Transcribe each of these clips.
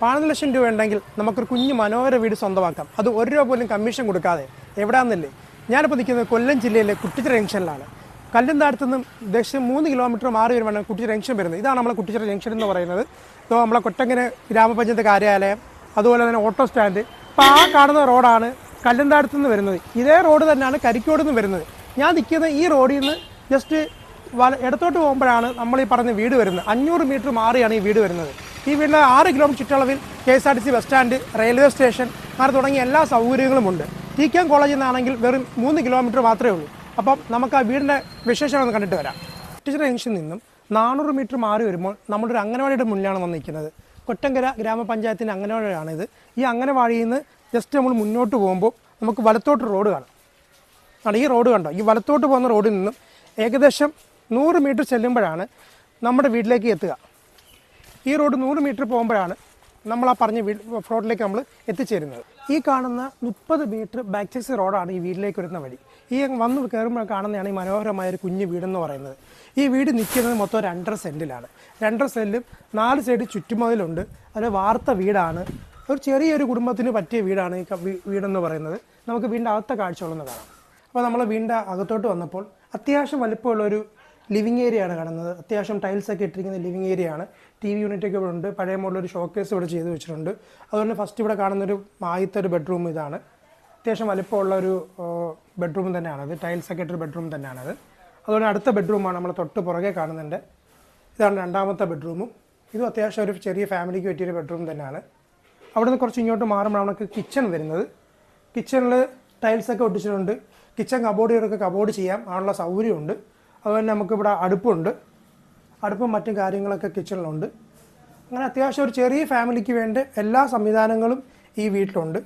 പതിനൊന്ന് ലക്ഷം രൂപ ഉണ്ടെങ്കിൽ നമുക്കൊരു കുഞ്ഞു മനോഹര വീട് സ്വന്തമാക്കാം. അത് ഒരു രൂപ പോലും കമ്മീഷൻ കൊടുക്കാതെ. എവിടെയാണെന്നില്ലേ ഞാനിപ്പോൾ നിൽക്കുന്നത് കൊല്ലം ജില്ലയിലെ കുട്ടിച്ചിറ ജംഗ്ഷനിലാണ്. കല്ലുംതാഴത്തു നിന്നും ഏകദേശം മൂന്ന് കിലോമീറ്റർ മാറി വരുമ്പോഴാണ് കുട്ടിച്ചിറ ജംഗ്ഷൻ വരുന്നത്. ഇതാണ് നമ്മളെ കുട്ടിച്ചിറ ജംഗ്ഷൻ എന്ന് പറയുന്നത്. ഇപ്പോൾ നമ്മളെ കൊട്ടങ്ങനെ ഗ്രാമപഞ്ചായത്ത് കാര്യാലയം അതുപോലെ തന്നെ ഓട്ടോ സ്റ്റാൻഡ് അപ്പോൾ ആ കാണുന്ന റോഡാണ് കല്ലുംതാഴത്തു നിന്ന് വരുന്നത്. ഇതേ റോഡ് തന്നെയാണ് കരിക്കോട് നിന്ന് വരുന്നത്. ഞാൻ നിൽക്കുന്ന ഈ റോഡിൽ നിന്ന് ജസ്റ്റ് ഇടത്തോട്ട് പോകുമ്പോഴാണ് നമ്മൾ ഈ പറഞ്ഞ വീട് വരുന്നത്. അഞ്ഞൂറ് മീറ്റർ മാറിയാണ് ഈ വീട് വരുന്നത്. ഈ വീടിന് ആറ് കിലോമീറ്റർ ചുറ്റളവിൽ K S R T C bus stand railway station അങ്ങനെ തുടങ്ങിയ എല്ലാ സൗകര്യങ്ങളുമുണ്ട് ടി കെ എം കോളേജിൽ നിന്നാണെങ്കിൽ വെറും മൂന്ന് കിലോമീറ്റർ മാത്രമേ ഉള്ളൂ. അപ്പം നമുക്ക് ആ വീടിന്റെ വിശേഷം ഒന്ന് കണ്ടിട്ട് വരാം. ടീച്ചർ ജംഗ്ഷനിൽ നിന്നും നാനൂറ് മീറ്റർ മാറി വരുമ്പോൾ നമ്മുടെ ഒരു അംഗനവാടിയുടെ മുന്നിലാണ് വന്ന് നിൽക്കുന്നത്. കൊറ്റങ്കര ഗ്രാമപഞ്ചായത്തിന്റെ അംഗനവാടിയാണിത് ഈ അംഗനവാടിയിൽ നിന്ന് ജസ്റ്റ് നമ്മൾ മുന്നോട്ട് പോകുമ്പോൾ നമുക്ക് വലത്തോട്ട് റോഡ് കാണാം. ആണ് ഈ റോഡ് കണ്ടോ? ഈ വലത്തോട്ട് പോകുന്ന റോഡിൽ നിന്നും ഏകദേശം നൂറ് മീറ്റർ ചെല്ലുമ്പോഴാണ് നമ്മുടെ വീട്ടിലേക്ക് എത്തുക. ഈ റോഡ് നൂറ് മീറ്റർ പോകുമ്പോഴാണ് നമ്മൾ ആ പറഞ്ഞ വീട് റോഡിലേക്ക് നമ്മൾ എത്തിച്ചേരുന്നത്. ഈ കാണുന്ന മുപ്പത് മീറ്റർ ബാക്ക് റോഡാണ് ഈ വീട്ടിലേക്ക് വരുന്ന വഴി. ഈ വന്ന് കയറുമ്പോൾ കാണുന്നതാണ് ഈ മനോഹരമായ ഒരു കുഞ്ഞു വീടെന്ന് പറയുന്നത്. ഈ വീട് നിൽക്കുന്നത് മൊത്തം രണ്ടര സെന്റിലാണ് രണ്ടര സെന്റിലും നാല് സൈഡ് ചുറ്റുമതിലുണ്ട്. അത് വാർത്ത വീടാണ്. ഒരു ചെറിയൊരു കുടുംബത്തിന് പറ്റിയ വീടാണ് ഈ വീടെന്ന് പറയുന്നത്. നമുക്ക് വീടിന്റെ അകത്തെ കാഴ്ചകളൊന്ന് കാണാം. അപ്പോൾ നമ്മൾ വീടിന്റെ അകത്തോട്ട് വന്നപ്പോൾ അത്യാവശ്യം വലിപ്പമുള്ള ഒരു ലിവിങ് ഏരിയ ആണ് കാണുന്നത്. അത്യാവശ്യം ടൈൽസ് ഒക്കെ ഇട്ടിരിക്കുന്ന ലിവിങ് ഏരിയ ആണ് ടി വി യൂണിറ്റ് ഒക്കെ ഇവിടെ ഉണ്ട് പഴയ മോഡലൊരു ഷോക്കേസ് ഇവിടെ ചെയ്ത് വെച്ചിട്ടുണ്ട്. അതുപോലെ ഫസ്റ്റ് ഇവിടെ കാണുന്ന ഒരു ആദ്യത്തെ ഒരു ബെഡ്റൂം ഇതാണ്. അത്യാവശ്യം വലിപ്പമുള്ള ഒരു ബെഡ്റൂം തന്നെയാണത്. ടൈൽസ് ഒക്കെ ഇട്ടൊരു ബെഡ്റൂം തന്നെയാണത്. അതുപോലെ അടുത്ത ബെഡ്റൂമാണ് നമ്മൾ തൊട്ട് പുറകെ കാണുന്നുണ്ട്. ഇതാണ് രണ്ടാമത്തെ ബെഡ്റൂമും ഇതും അത്യാവശ്യം ഒരു ചെറിയ ഫാമിലിക്ക് പറ്റിയൊരു ബെഡ്റൂം തന്നെയാണ്. അവിടുന്ന് കുറച്ച് ഇങ്ങോട്ട് മാറുമ്പോൾ നമുക്ക് കിച്ചൺ വരുന്നത്. കിച്ചണിൽ ടൈൽസ് ഒക്കെ ഒട്ടിച്ചിട്ടുണ്ട്. കിച്ചൺ കബോർഡുകളൊക്കെ കബോർഡ് ചെയ്യാം. അതിനുള്ള സൗകര്യമുണ്ട്. അതുപോലെ നമുക്കിവിടെ അടുപ്പുണ്ട്. അടുപ്പും മറ്റു കാര്യങ്ങളൊക്കെ കിച്ചണിലുണ്ട്. അങ്ങനെ അത്യാവശ്യം ഒരു ചെറിയ ഫാമിലിക്ക് വേണ്ട എല്ലാ സംവിധാനങ്ങളും ഈ വീട്ടിലുണ്ട്.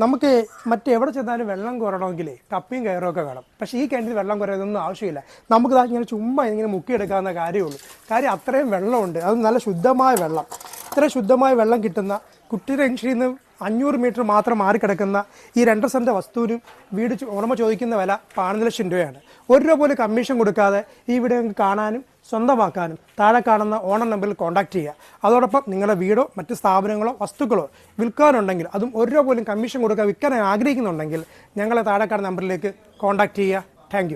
നമുക്ക് മറ്റെവിടെ ചെന്നാലും വെള്ളം കുറണമെങ്കിൽ കപ്പിയും കയറും ഒക്കെ വേണം. പക്ഷേ ഈ കിണറ്റിൽ വെള്ളം കുറയാതൊന്നും ആവശ്യമില്ല. നമുക്ക് ഇങ്ങനെ ചുമ്മാ ഇങ്ങനെ മുക്കിയെടുക്കാവുന്ന കാര്യമുള്ളൂ. കാര്യം അത്രയും വെള്ളമുണ്ട്. അത് നല്ല ശുദ്ധമായ വെള്ളം. ഇത്ര ശുദ്ധമായ വെള്ളം കിട്ടുന്ന കുട്ടി ജംഗ്ഷനിൽ നിന്ന് അഞ്ഞൂറ് മീറ്റർ മാത്രം മാറിക്കിടക്കുന്ന ഈ രണ്ടര സെന്റ് വസ്തുവിനും വീട് ഉടമ ചോദിക്കുന്ന വില പതിനഞ്ച് ലക്ഷം രൂപയാണ്. ഒരു രൂപ പോലും കമ്മീഷൻ കൊടുക്കാതെ ഈ വീട് നിങ്ങൾക്ക് കാണാനും സ്വന്തമാക്കാനും താഴെ കാണുന്ന ഓണർ നമ്പറിൽ കോൺടാക്ട് ചെയ്യുക. അതോടൊപ്പം നിങ്ങളുടെ വീടോ മറ്റ് സ്ഥാപനങ്ങളോ വസ്തുക്കളോ വിൽക്കാനുണ്ടെങ്കിൽ അതും ഒരു രൂപ പോലും കമ്മീഷൻ കൊടുക്കാൻ വിൽക്കാൻ ആഗ്രഹിക്കുന്നുണ്ടെങ്കിൽ ഞങ്ങളെ താഴെ കാണുന്ന നമ്പറിലേക്ക് കോൺടാക്ട് ചെയ്യുക. താങ്ക്